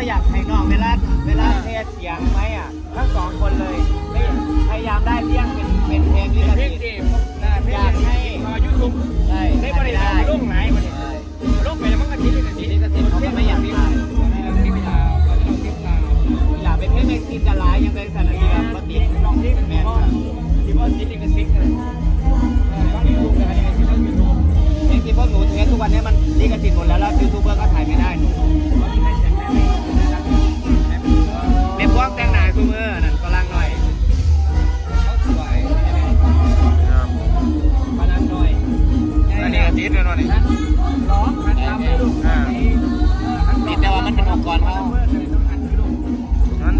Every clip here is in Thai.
ถึงบอกว่าเพราะอยากให้น้องเวลาเวลาเทศเสียงไหมอะทั้งสองคนเลยไม่พยายามได้เลี่ยงเป็นเป็นเพลงลิขเพลสิงทธิ์เกมนะเพลงยูทูบ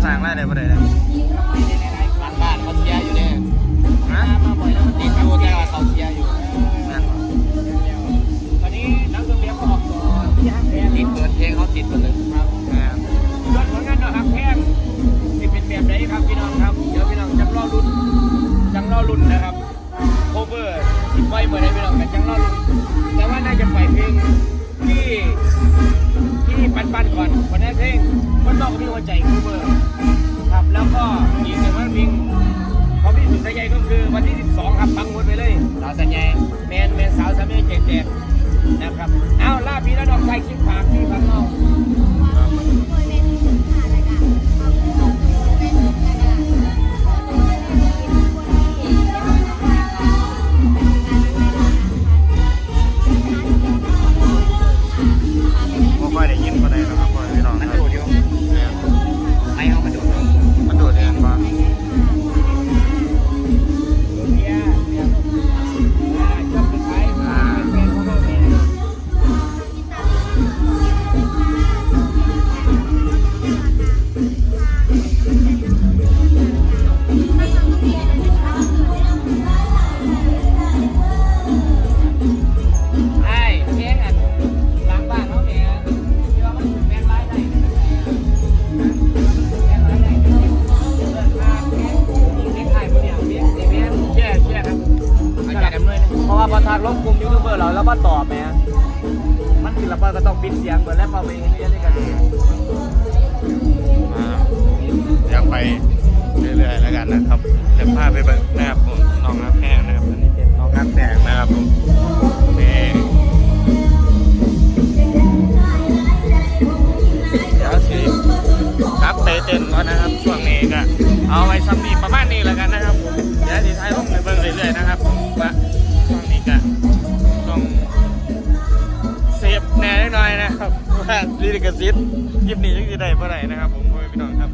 สร้างรายได้บ่ได้เลยบ้านบ้านเขาเชียร์อยู่เนี่ยฮะมาบ่อยแล้วมันติดอยู่แต่ว่าเขาเชียร์อยู่แม่นบ่ตอนนี้นักดนตรีออกตัวที่ฮักแพงติดเปิดเพลงเขาติดหมดเลยครับแม่นยอดผลงานดอกฮักแพงสิเป็นแบบไหนครับพี่น้องครับเดี๋ยวพี่น้องจังรอรุ่นจังรอรุ่นนะครับโคเวอร์สิบไว้เมื่อไรพี่น้องกันจังรอรุ่นแต่ว่าน่าจะปล่อยเพลงที่ที่ปันปันๆก่อนวันนี้เพลงคนนอกก็มีหัวใจโคเวอร์ เจ็ดๆนะครับ เอาล่าพี่แล้วน้องชายคิปฝากพี่ฝากน้อง มันคือระเบิดก็ต้องปิดเสียงเบิร์แล้วพอไปเรียนด้วยกันเลยอ่าอยากไปเรื่อยๆแล้วกันนะครับเดี๋ยวพาไปเบิ่งนะครับผมน้องรับแพงนะครับอันนี้เป็นน้องรับแพงนะครับผมนี่เดี๋ยวสิครับเตเต้นก่อนนะครับช่วงนี้ก็เอาไว้ซ้ำนี่ประมาณนี้แล้วกันนะครับผมเดี๋ยวสิท้ายลงในเบิ่งเรื่อยๆนะครับผมว่า นะครับว่าลิขสิทธิ์คลิปนี้ยังจะได้เมื่อไหร่นะครับ ผมพี่น้องครับ